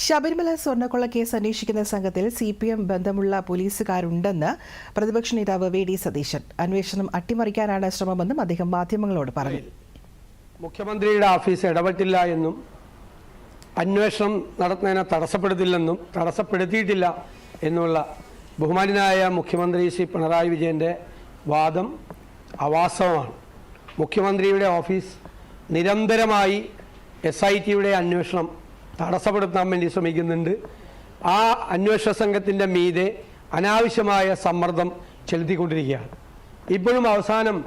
Sabarimala സ്വർണക്കൊള്ള case അന്വേഷിക്കുന്ന സംഘത്തിൽ C P M ബന്ധമുള്ള പോലീസുകാരുണ്ടെന്ന് പ്രതിപക്ഷ നേതാവ് വി ഡി സതീശൻ. അന്വേഷണം അട്ടിമറിക്കാനാണ് ശ്രമമെന്നും അദ്ദേഹം മാധ്യമങ്ങളോട് പറഞ്ഞു. മുഖ്യമന്ത്രിയുടെ ഓഫീസ് ഇടപെട്ടില്ല എന്നും അന്വേഷണം നടത്തുന്നതിനെ തടസ്സപ്പെടുത്തില്ലെന്നും തടസ്സപ്പെടുത്തിയിട്ടില്ല എന്നുള്ള ബഹുമാനായ മുഖ്യമന്ത്രി ശ്രീ പിണറായി വിജയന്റെ വാദം അവാസ്തവമാണ്. മുഖ്യമന്ത്രിയുടെ ഓഫീസ് നിരന്തരമായി എസ് ഐ ടിയുടെ അന്വേഷണം തടസ്സപ്പെടുത്താൻ വേണ്ടി ശ്രമിക്കുന്നുണ്ട്. ആ അന്വേഷണ സംഘത്തിന്റെ മീതെ അനാവശ്യമായ സമ്മർദ്ദം ചെലുത്തിക്കൊണ്ടിരിക്കുകയാണ്. ഇപ്പോഴും അവസാനം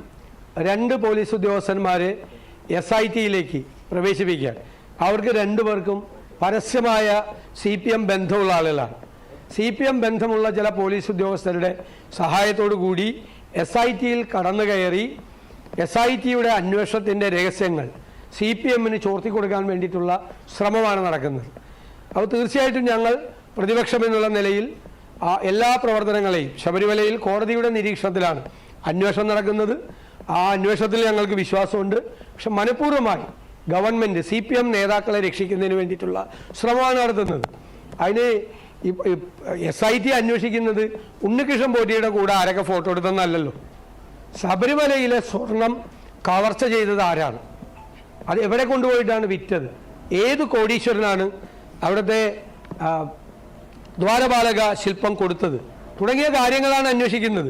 രണ്ട് പോലീസ് ഉദ്യോഗസ്ഥന്മാരെ എസ് ഐ ടിയിലേക്ക് പ്രവേശിപ്പിക്കുകയാണ്. അവർക്ക് രണ്ടു പേർക്കും പരസ്യമായ സി പി എം ബന്ധമുള്ള ആളുകളാണ്. സി പി എം ബന്ധമുള്ള ചില പോലീസ് ഉദ്യോഗസ്ഥരുടെ സഹായത്തോടു കൂടി എസ് ഐ ടിയിൽ കടന്നു കയറി എസ് ഐ ടിയുടെ അന്വേഷണത്തിന്റെ രഹസ്യങ്ങൾ സി പി എമ്മിന് ചോർത്തി കൊടുക്കാൻ വേണ്ടിയിട്ടുള്ള ശ്രമമാണ് നടക്കുന്നത്. അപ്പോൾ തീർച്ചയായിട്ടും ഞങ്ങൾ പ്രതിപക്ഷം എന്നുള്ള നിലയിൽ എല്ലാ പ്രവർത്തനങ്ങളെയും ശബരിമലയിൽ കോടതിയുടെ നിരീക്ഷണത്തിലാണ് അന്വേഷണം നടക്കുന്നത്. ആ അന്വേഷണത്തിൽ ഞങ്ങൾക്ക് വിശ്വാസമുണ്ട്. പക്ഷെ മനഃപൂർവമായി ഗവൺമെന്റ് സി പി എം നേതാക്കളെ രക്ഷിക്കുന്നതിന് വേണ്ടിയിട്ടുള്ള ശ്രമമാണ് നടത്തുന്നത്. അതിന് എസ് ഐ ടി അന്വേഷിക്കുന്നത് ഉണ്ണികൃഷ്ണൻ പോറ്റിയുടെ കൂടെ ആരൊക്കെ ഫോട്ടോ എടുത്തെന്നല്ലല്ലോ ശബരിമലയിലെ സ്വർണം കവർച്ച ചെയ്തത് ആരാണ്? അത് എവിടെ കൊണ്ടുപോയിട്ടാണ് വിറ്റത്? ഏത് കോടീശ്വരനാണ് അവിടുത്തെ ദ്വാരപാലക ശില്പം കൊടുത്തത്? തുടങ്ങിയ കാര്യങ്ങളാണ് അന്വേഷിക്കുന്നത്.